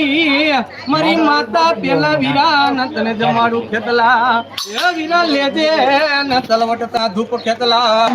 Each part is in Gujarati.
મારી મારી માતા પેલા વીરા ન તને જમાડું ખેતલા, એ વીરા લેજે ન તલવટતા ધૂપ ખેતલા.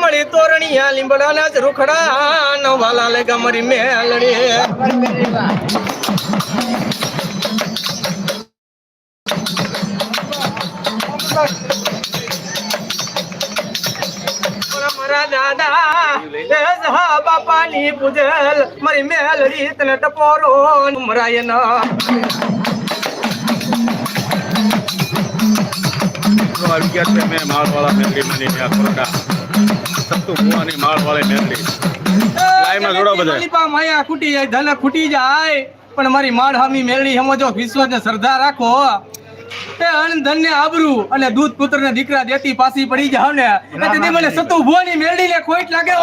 મળી તોરણિયા લીંબડા ના જ રૂખડા નો વાલા લે ગમરી મેલડી. મારા દાદા બાપાની પૂજલ મારી મેલડી તને ટપોરો મરાય ના. મિત્રો આવી ગયા છે મેં માળવાળા મેલડી માની ત્યાં કોરડા સત્તુ ભુવાની માળવાળી મેલડી લાઈનમાં જોડો બધા. માયા ખૂટી જાય ધન ખૂટી જાય પણ મારી માળ હામી મેળડી સમજો વિશ્વાસ ને શ્રદ્ધા રાખો. તે અન ધન ને આબરૂ અને દૂધ પુત્ર ને દીકરા દેતી પાછી પડી જાવ ને. તેથી મને સતુ ભુવાની મેળડી ને ખોટ લાગે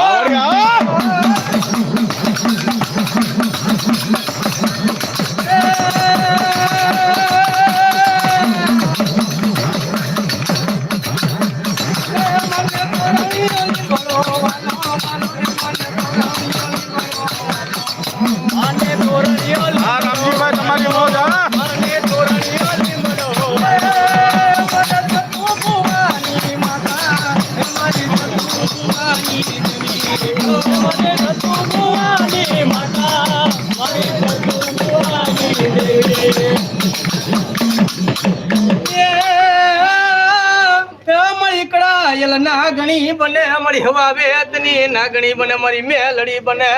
નાગણી બને, મારી મેલડી બને.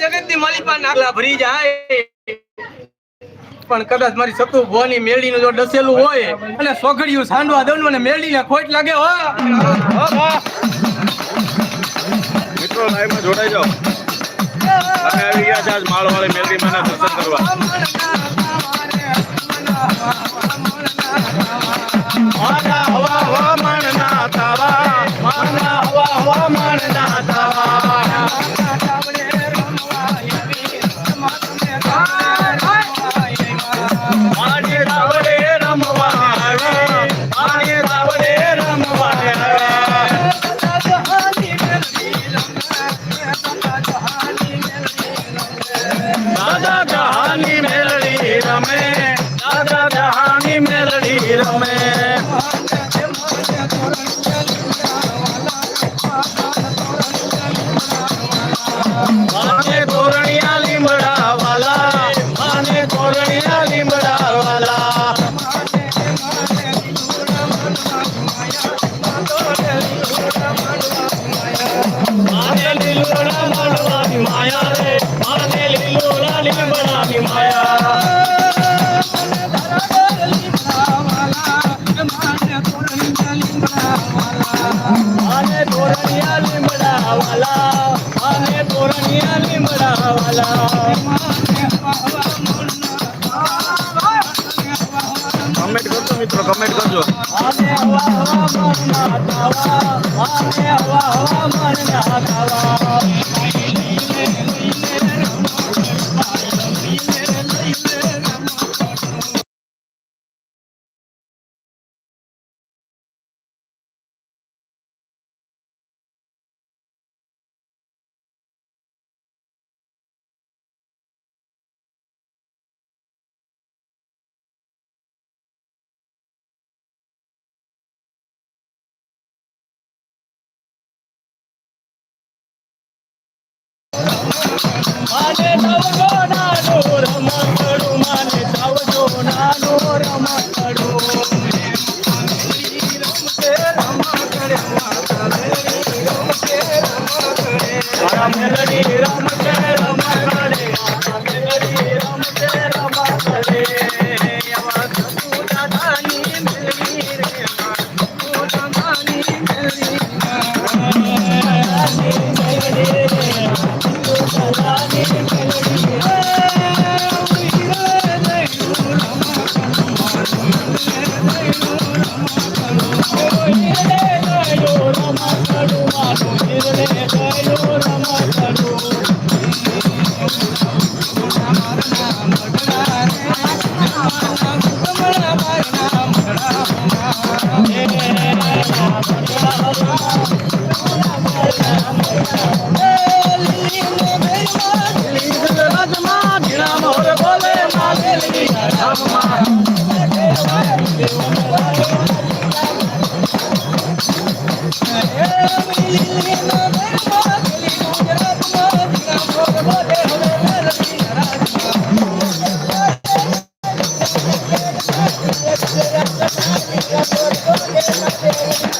જગતની માલિપા નાગલા ભરી પણ કદાચ મારી સતુ મેળી નું જો ડસેલું હોય, અને સોગડિયું સાંડવા દઉં મને મેળી ને ખોટ લાગે, હો. મિત્રો જોડાઈ જાઓ. અમે માળવાળી દર્શન કરવા. માના હવા મણના તાવા. મરના હવા હવા હવા 感谢张文哥 આપણે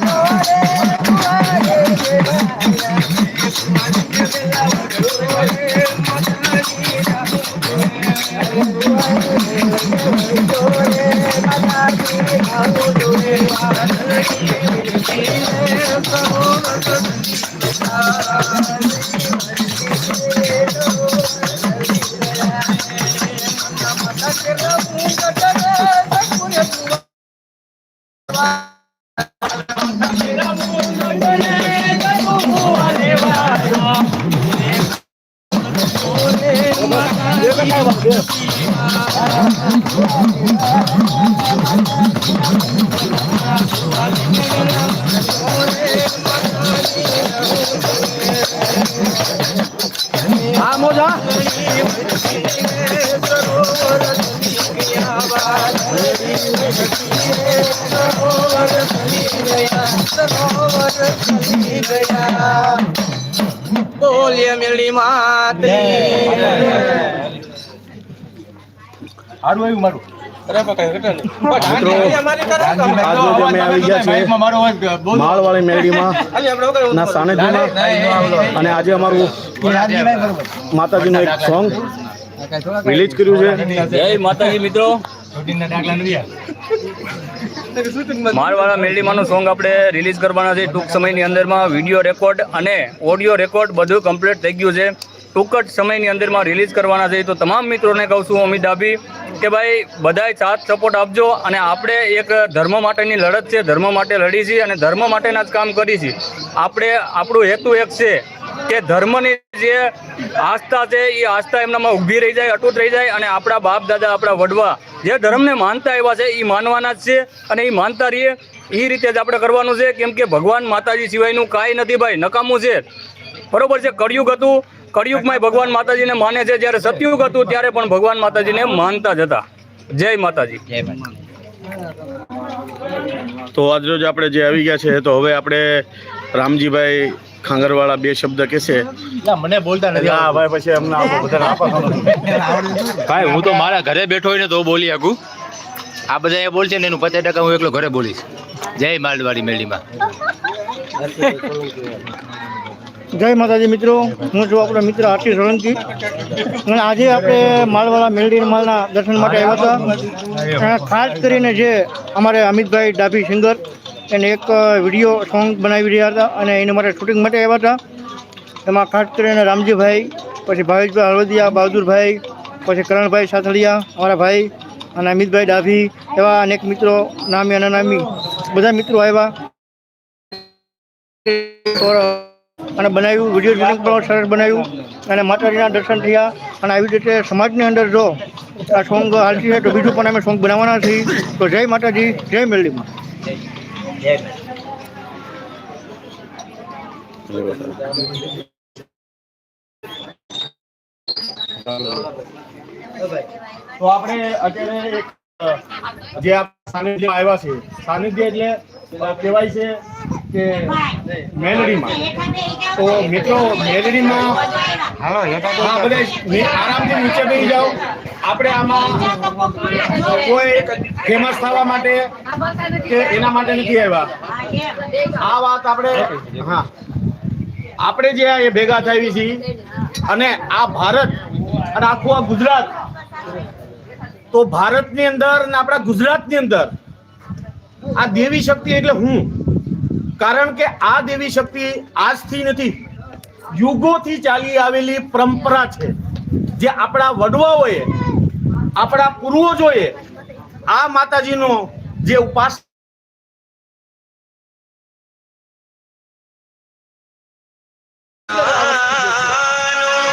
હા મોજા બોલીએ મેળી માતની સારું આવ્યું મારું. માળવાળી મેળીમાં ના સાનિધ્યમાં અને આજે અમારું માતાજીનું એક સોંગ રિલીઝ કર્યું છે. જય માતાજી મિત્રો. મારવાળા મેલડીમાંનું સોંગ આપણે રિલીઝ કરવાના છે ટૂંક સમયની અંદરમાં. વીડિયો રેકોર્ડ અને ઓડિયો રેકોર્ડ બધું કમ્પ્લીટ થઈ ગયું છે. ટૂંક જ સમયની અંદરમાં રિલીઝ કરવાના છે. તો તમામ મિત્રોને કહું છું, અમિત ડાભી, કે ભાઈ, બધાય સાથ સપોર્ટ આપજો અને આપણે એક ધર્મ માટેની લડત છે. ધર્મ માટે લડી છીએ અને ધર્મ માટેના જ કામ કરી છીએ. આપણે, આપણું હેતુ એક છે કે ધર્મની જે આસ્થા છે, એ આસ્થા એમનામાં ઊભી રહી જાય, અટૂટ રહી જાય અને આપણા બાપ દાદા, આપણા વડવા જે ધર્મને માનતા એવા છે, એ માનવાના જ છે અને એ માનતા રહીએ. એ રીતે જ આપણે કરવાનું છે. કેમ કે ભગવાન માતાજી સિવાયનું કાંઈ નથી ભાઈ, નકામું છે. બરોબર છે? કળિયુગ હતું. કળિયુગમાં ભગવાન માતાજીને માને છે જ્યારે સતયુગ હતું ત્યારે પણ ભગવાન માતાજીને માનતા જ હતા. જય માતાજી. તો આજરોજ આપણે જે આવી ગયા છે તો હવે આપણે રામજીભાઈ ખાંગરવાળા બે શબ્દ કેસે મને બોલતા નથી હા ભાઈ પછી અમને ભાઈ હું તો મારા ઘરે બેઠો હોય ને તો બોલી શકું. આ બધા એ બોલશે ને એનું પચાસ ટકા હું એકલો ઘરે બોલીશ. જય માલવાડી મેળીમાં. જય માતાજી મિત્રો. હું છું આપણો મિત્ર આશીષ સોલંકી. અને આજે આપણે માલવાળા મેલડી માલના દર્શન માટે આવ્યા હતા. ખાસ કરીને જે અમારે અમિતભાઈ ડાભી સિંગર, એને એક વીડિયો સોંગ બનાવી રહ્યા હતા અને એના માટે શૂટિંગ માટે આવ્યા હતા. એમાં ખાસ કરીને રામજીભાઈ, પછી ભાવેશભાઈ હળવદિયા, બહાદુરભાઈ, પછી કરણભાઈ સાથળિયા, અમારા ભાઈ અને અમિતભાઈ ડાભી, એવા અનેક મિત્રો, નામી અને નામી બધા મિત્રો આવ્યા. અને બનાવ્યું, વીડિયો શૂટિંગ પણ સરસ બનાવ્યું. અને માતાજીના દર્શન થયા. અને આવી રીતે સમાજની અંદર જો આ સોંગ હાલતી છે તો બીજું પણ અમે સોંગ બનાવવાના છીએ. તો જય માતાજી, જય મેલડીમાં. તો આપણે અત્યારે એક, જે સાનિધ્ય આવ્યા છે સાનિધ્ય એટલે કહેવાય છે કે મેલડીમાં. તો મિત્રો મેલડીમાં હા બધા આરામથી નીચે બેસી જાઓ. આપણે આમાં કોઈ ફેમસ થવા માટે કે એના માટે નથી આવ્યા. આ વાત આપણે હા. આપણે જે એ ભેગા થઈ છીએ અને આ ભારત અને આખું આ ગુજરાત તો ભારતની અંદર અને આપણા ગુજરાતની અંદર આ દેવી શક્તિ એટલે હું? કારણ કે આ દેવી શક્તિ આજથી નથી. યુગોથી ચાલી આવેલી પરંપરા છે. જે આપણા વડવાઓએ, આપણા પૂર્વજોએ આ માતાજીનો જે ઉપાસ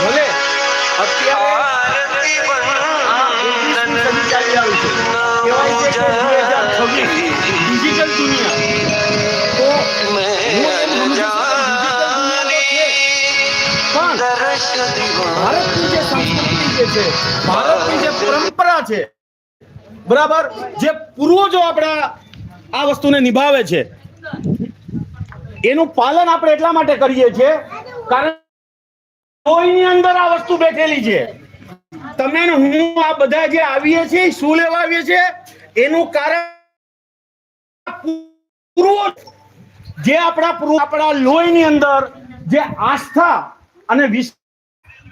ભલે અત્યારે બરાબર, જે પૂર્વજો આપણા આ વસ્તુને નિભાવે છે, એનું પાલન આપણે એટલા માટે કરીએ છીએ, કારણ લોહીની અંદર આ વસ્તુ બેઠેલી છે. તમે હું આ બધા જે આવીએ છીએ, શું લેવા આવીએ છીએ, એનું કારણ પૂર્વ જે આપણા આપણા લોહીની અંદર જે આસ્થા અને વિશ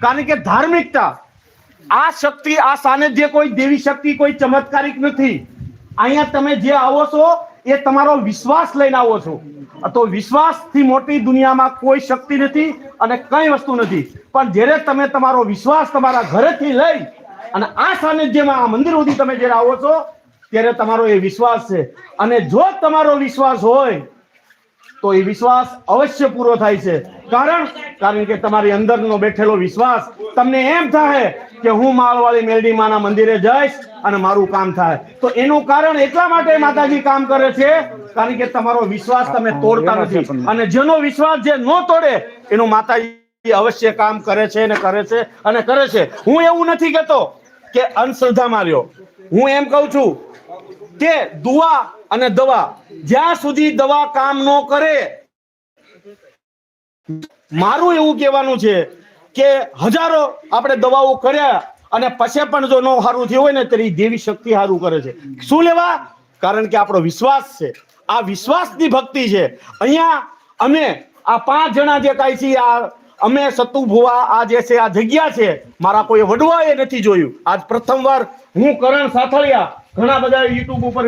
કારણ કે ધાર્મિકતા, આ શક્તિ, આ સાનિધ્ય કોઈ દેવી શક્તિ, કોઈ ચમત્કારિક નથી. અહીંયા તમે જે આવો છો, એ તમારો વિશ્વાસ લઈને આવો છો. તો વિશ્વાસથી મોટી દુનિયામાં કોઈ શક્તિ નથી અને કઈ વસ્તુ નથી. પણ જ્યારે તમે તમારો વિશ્વાસ તમારા ઘરેથી લઈ અને આ સાનિધ્યમાં આ મંદિર સુધી તમે જ્યારે આવો છો, ત્યારે તમારો એ વિશ્વાસ છે. અને જો તમારો વિશ્વાસ હોય તો એ વિશ્વાસ અવશ્ય પૂરો થાય છે. કારણ કારણ કે તમારી અંદરનો બેઠેલો વિશ્વાસ તમને એમ થાય કે હું માળવાળી મેલડી માના મંદિરે જઈશ અને મારું કામ થાય. તો એનું કારણ એટલા માટે માતાજી કામ કરે છે કારણ કે તમારો વિશ્વાસ તમે તોડતા નથી. અને જેનો વિશ્વાસ જે ન તોડે એનું માતાજી અવશ્ય કામ કરે છે અને કરે છે અને કરે છે. હું એવું નથી કહેતો કે અંધશ્રદ્ધા માર્યો હું એમ કહું છું કે દુઆ અને દવા. જ્યાં સુધી દવા કામ ન કરે, મારું એવું કહેવાનું છે કે હજારો આપણે દવાઓ કર્યા અને પછી પણ જો ન સારું થયું હોય ને ત્યારે દેવી શક્તિ સારું કરે છે. શું લેવા? કારણ કે આપણો વિશ્વાસ છે. આ વિશ્વાસની ભક્તિ છે. અહીંયા અમે આ પાંચ જણા જે કાંઈ છીએ, આ અમે સતુ ભુવા, આ જે છે, આ જગ્યા છે, મારા કોઈ વડવાએ નથી જોયું. આજ પ્રથમવાર હું કરણ સાથળિયા ઘણા બધા યુટ્યુબ ઉપર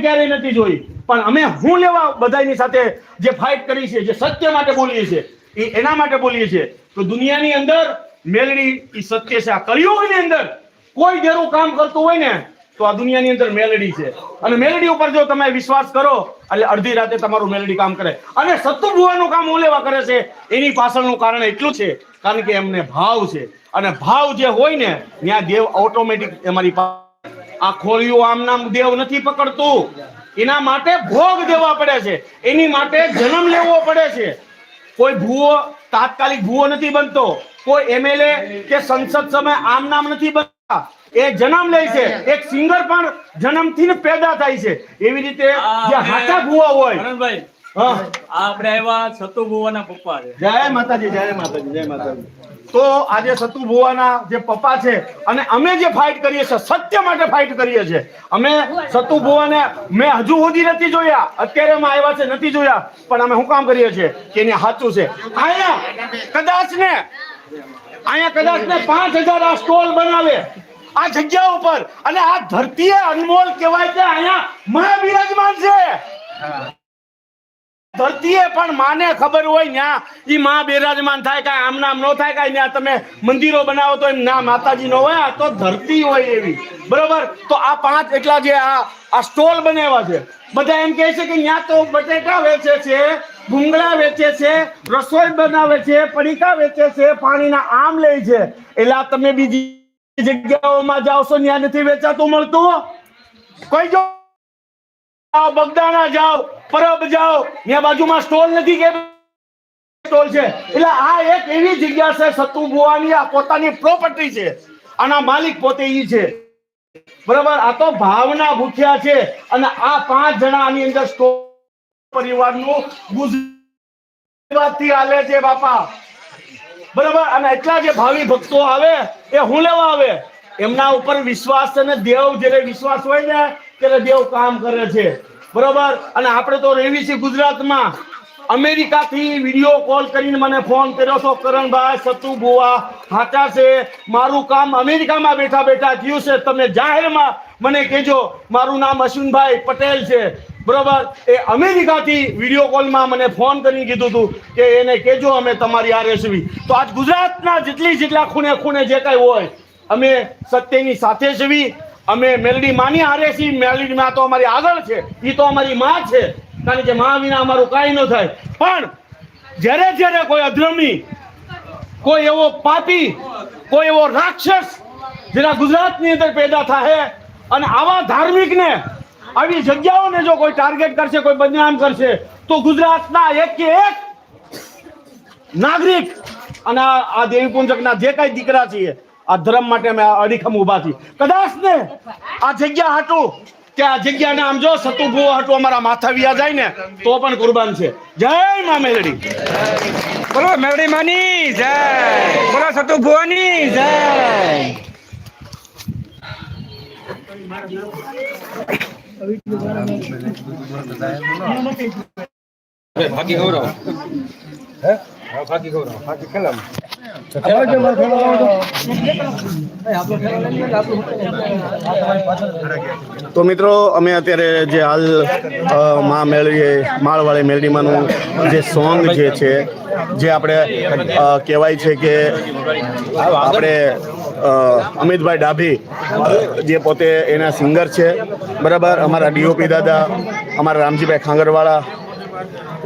ક્યારેય નથી જોઈ. પણ અમે હું લેવા બધાની સાથે જે ફાઇટ કરી છે, જે સત્ય માટે બોલીએ છીએ, એ એના માટે બોલીએ છીએ. તો દુનિયાની અંદર મેલડી એ સત્ય છે. આ કળિયુગની અંદર કોઈ દેરું કામ કરતું હોય ને તો આ દુનિયાની અંદર મેલડી છે. અને મેલડી ઉપર જો તમે વિશ્વાસ કરો, એટલે અડધી રાતે તમારું મેલડી કામ કરે. અને સત્તુ કામ ઉલેવા કરે છે, એની પાછળનું કારણ એટલું છે, કારણ કે એમને ભાવ છે. અને ભાવ જે હોય ને, ત્યાં દેવ ઓટોમેટિક અમારી આ ખોલ્યું આમ નામ દેવ નથી પકડતું. એના માટે ભોગ દેવા પડે છે. એની માટે જન્મ લેવો પડે છે. કોઈ ભૂવો, તાત્કાલિક ભૂવો નથી બનતો. કોઈ એમએલએ કે સંસદ સમય આમ નામ નથી બનતા. એ જન્મ લે છે. એક સિંગર પણ જન્મથી પેદા થાય છે. એવી રીતે જે હાથા ભૂવા હોય. આપણે આવ્યા સતુ ભુવાના પપ્પા છે. જય માતાજી જય માતાજી જય માતાજી. તો આજે સતુ ભુવાના જે પપ્પા છે અને અમે જે ફાઇટ કરીએ છીએ સત્ય માટે ફાઇટ કરીએ છીએ. અમે સતુ ભુવાને મેં હજુ સુધી નથી જોયા. અત્યારે અમે આવ્યા છે નથી જોયા. પણ અમે શું કામ કરીએ છીએ કે એને સાચું છે. અહીંયા કદાચ ને અહીંયા કદાચ ને પાંચ હજાર આ સ્ટોલ બનાવે. આ જગ્યા ઉપર. અને આ ધરતીએ અનમોલ કહેવાય છે અહીંયા મા બિરાજમાન છે. ધરતીએ પણ માને ખબર હોય ન્યા ઈ માં બિરાજમાન થાય કાંઈ આમ નામ નો થાય કાંઈ ન્યા તમે મંદિરો બનાવો તો એમ ના માતાજી નો હોય આ તો ધરતી હોય એવી. બરોબર? તો આ પાંચ એટલા જે આ આ સ્ટોલ બનાવ્યા છે. બધા એમ કહે છે કે ન્યા તો બટેટા વેચે છે ભૂંગળા વેચે છે રસોઈ બનાવે છે પડીકા વેચે છે પાણીના આમ લે છે. એટલે તમે બીજી જગ્યાઓમાં જાઓ ન્યા નથી વેચાતું મળતું? કોઈ જો બગદાણા જાઓ, પરબ જાઓ, ત્યાં બાજુમાં સ્ટોલ નથી કે સ્ટોલ છે? એટલે આ એક એવી જગ્યા છે, સતુ ભુવાની, આ પોતાની પ્રોપર્ટી છે. આના માલિક પોતે ઈ છે. બરાબર? આ તો ભાવના ભૂખ્યા છે. અને આ પાંચ જણા આની અંદર સ્ટોલ પરિવારનું ગુજરાતથી આલે છે, બાપા. બરાબર? અને એટલા જે ભાવિ ભક્તો આવે, એ હું લેવા આવે? એમના ઉપર વિશ્વાસ છે ને દેવ, જ્યારે વિશ્વાસ હોય ને, ત્યારે દેવ કામ કરે છે. બરાબર? અને આપણે તો રહેવી છીએ ગુજરાતમાં. અમેરિકાથી વીડિયો કોલ કરીને મને ફોન કર્યો છો, કરણભાઈ, સતુ બુવા હાચા છે. મારું કામ અમેરિકામાં બેઠા બેઠા થયું છે. તમે જાહેરમાં મને કહેજો. મારું નામ અશ્વિનભાઈ પટેલ છે. બરોબર? એ અમેરિકાથી વીડિયો કોલમાં મને ફોન કરીને કીધું હતું કે એને કહેજો અમે તમારી આ રેસવી તો આજ ગુજરાતના જેટલી જેટલા ખૂણે ખૂણે જે કાંઈ હોય, અમે સત્યની સાથે છીએ અમે મેલડી માની હારે છીએ મેલડી માં તો અમારી આગળ છે એ તો અમારી માં છે. કારણ કે માં વિના અમારું કાંઈ ન થાય. પણ જ્યારે જ્યારે કોઈ અધ્રમી, કોઈ એવો પાપી, કોઈ એવો રાક્ષસ જેના ગુજરાતની અંદર પેદા થાય અને આવા ધાર્મિકને આવી જગ્યાઓને જો કોઈ ટાર્ગેટ કરશે, કોઈ બદનામ કરશે, તો ગુજરાતના એક કે એક નાગરિક અને આ દેવી પુંજકના જે કાંઈ દીકરા છીએ, આ ધર્મ માટે અમે અડીખમ ઊભા છીએ. કદાચ ને આ જગ્યા હાટું, કે આ જગ્યાને આમ જો સતુભુઓ હાટું અમારા માથા વિયા જાય ને, તો પણ કુરબાન છે. જય મા મેલડી. બોલો, મેલડી માની, જય. બોલો તો મિત્રો અમે અત્યારે જે હાલ મા મેળવીએ માળવાળી મેળવીમાંનું જે સોંગ જે છે જે આપણે કહેવાય છે કે આપણે અમિતભાઈ ડાભી જે પોતે એના સિંગર છે. બરાબર? અમારા ડીઓપી દાદા અમારા રામજીભાઈ ખાંગરવાળા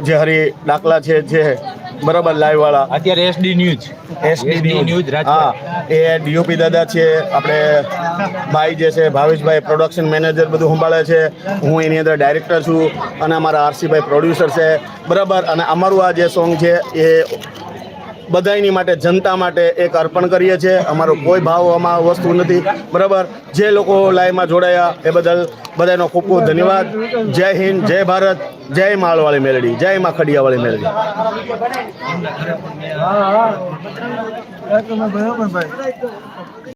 જે હરી ડાકલા છે જે બરાબર લાઈવ વાળા અત્યારે એસડી ન્યૂઝ. SD news. હા એ ડીઓપી દાદા છે આપણે ભાઈ જે છે ભાવેશભાઈ પ્રોડક્શન મેનેજર બધું સંભાળે છે. હું એની અંદર ડાયરેક્ટર છું અને અમારા આરસીભાઈ પ્રોડ્યુસર છે. બરાબર? અને અમારું આ જે સોંગ છે એ બધાયની માટે, જનતા માટે એક અર્પણ કરીએ છીએ. અમારો કોઈ ભાવ આમાં વસ્તુ નથી. બરાબર? જે લોકો લાઈવમાં જોડાયા, એ બદલ બધાનો ખૂબ ખૂબ ધન્યવાદ. જય હિન્દ, જય ભારત, જય માળવાળી મેલડી, જય માં ખડિયાવાળી મેલડી.